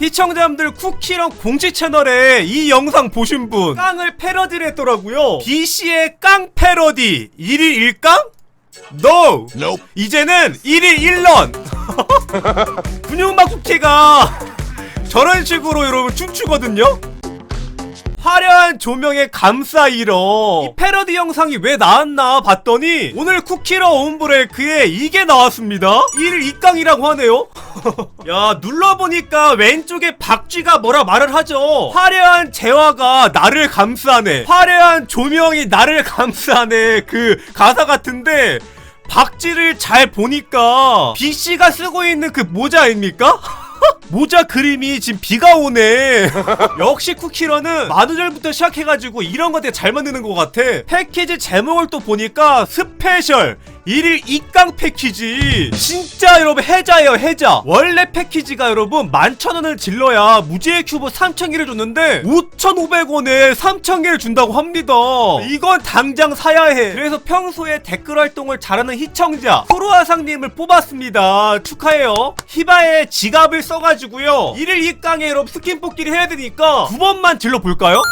시청자분들 쿠키랑 공지 채널에 이 영상 보신 분 깡을 패러디를 했더라고요 BC의 깡 패러디 1일 1깡? NO! Nope. 이제는 1일 1런 근육막 쿠키가 저런 식으로 여러분 춤추거든요 화려한 조명에 감싸이러 이 패러디 영상이 왜 나왔나 봤더니 오늘 쿠키러 온브레이크에 이게 나왔습니다. 1일 2강이라고 하네요. 야 눌러보니까 왼쪽에 박쥐가 뭐라 말을 하죠. 화려한 재화가 나를 감싸네. 화려한 조명이 나를 감싸네. 그 가사 같은데 박쥐를 잘 보니까 B씨가 쓰고 있는 그 모자 아닙니까? 모자 그림이 지금 비가 오네. 역시 쿠키러는 만우절부터 시작해가지고 이런 거 되게 잘 만드는 것 같아. 패키지 제목을 또 보니까 스페셜 1일 2강 패키지. 진짜 여러분 해자예요 해자. 원래 패키지가 여러분 11,000원을 질러야 무지의 큐브 3,000개를 줬는데 5,500원에 3,000개를 준다고 합니다. 이건 당장 사야 해. 그래서 평소에 댓글 활동을 잘하는 시청자 프로아상님을 뽑았습니다. 축하해요. 히바의 지갑을 써가지고요. 1일 2강에 여러분 스킨 뽑기를 해야 되니까 두 번만 질러볼까요?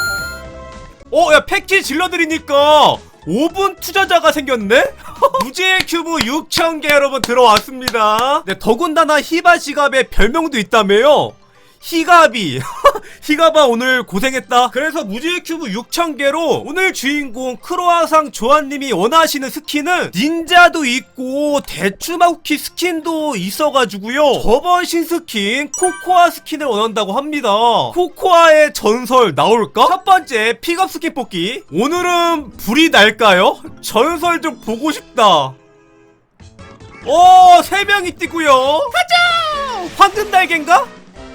어, 야, 패키지 질러드리니까 5분 투자자가 생겼네? 무지의 큐브 6,000개 여러분 들어왔습니다. 네, 더군다나 히바 지갑에 별명도 있다며요? 히가비 히가바 오늘 고생했다 그래서 무지의 큐브 6,000개로 오늘 주인공 크로아상 조아님이 원하시는 스킨은 닌자도 있고 대추마우키 스킨도 있어가지고요 저번 신스킨 코코아 스킨을 원한다고 합니다 코코아의 전설 나올까? 첫 번째 픽업 스킨 뽑기 오늘은 불이 날까요? 전설 좀 보고 싶다 오, 세 명이 뛰고요. 가자! 황금 달걀인가?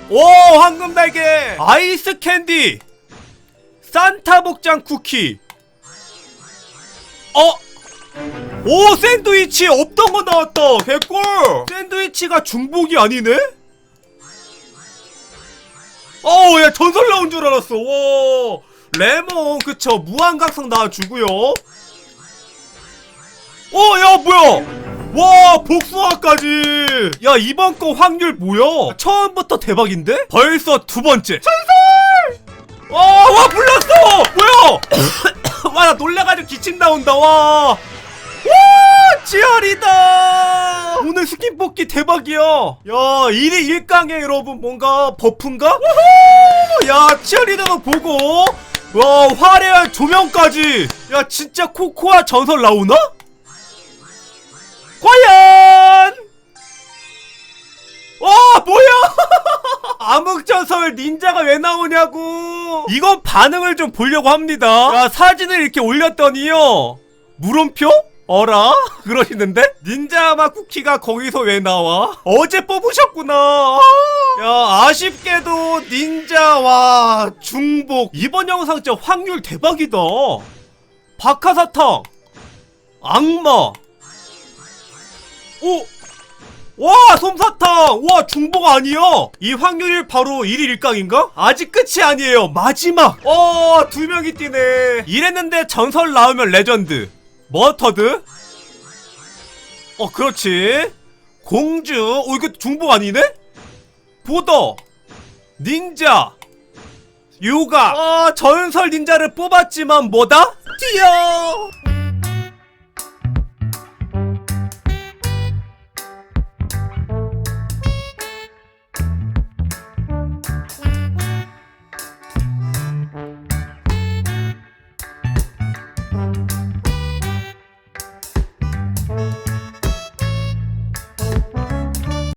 오, 황금 달걀. 아이스 캔디. 산타 복장 쿠키. 어? 오, 샌드위치 없던 거 나왔다. 개꿀. 샌드위치가 중복이 아니네? 어, 야, 전설 나온 줄 알았어. 와. 레몬, 그쵸. 무한각성 나와주고요. 어, 야, 뭐야? 와, 복숭아까지! 야, 이번 거 확률 뭐야? 처음부터 대박인데? 벌써 두 번째. 전설! 와, 와, 불났어! 뭐야? 와, 나 놀래가지고 기침 나온다, 와! 와, 치열이다! 오늘 스킨 뽑기 대박이야! 야, 1위 1강에 여러분 뭔가 버프인가? 우후! 야, 치열이다가 보고, 와, 화려한 조명까지! 야, 진짜 코코아 전설 나오나? 흑전설 닌자가 왜 나오냐고 이건 반응을 좀 보려고 합니다 야 사진을 이렇게 올렸더니요 물음표? 어라? 그러시는데? 닌자마 쿠키가 거기서 왜 나와? 어제 뽑으셨구나 야 아쉽게도 닌자와 중복 이번 영상 진짜 확률 대박이다 박하사탕 악마 오! 와 솜사탕! 와 중복 아니야! 이 확률이 바로 1일 1강인가? 아직 끝이 아니에요 마지막! 어, 두 명이 뛰네 이랬는데 전설 나오면 레전드 머터드 어 그렇지 공주 어 이거 중복 아니네? 보더 닌자 요가 아 전설 닌자를 뽑았지만 뭐다? 뛰어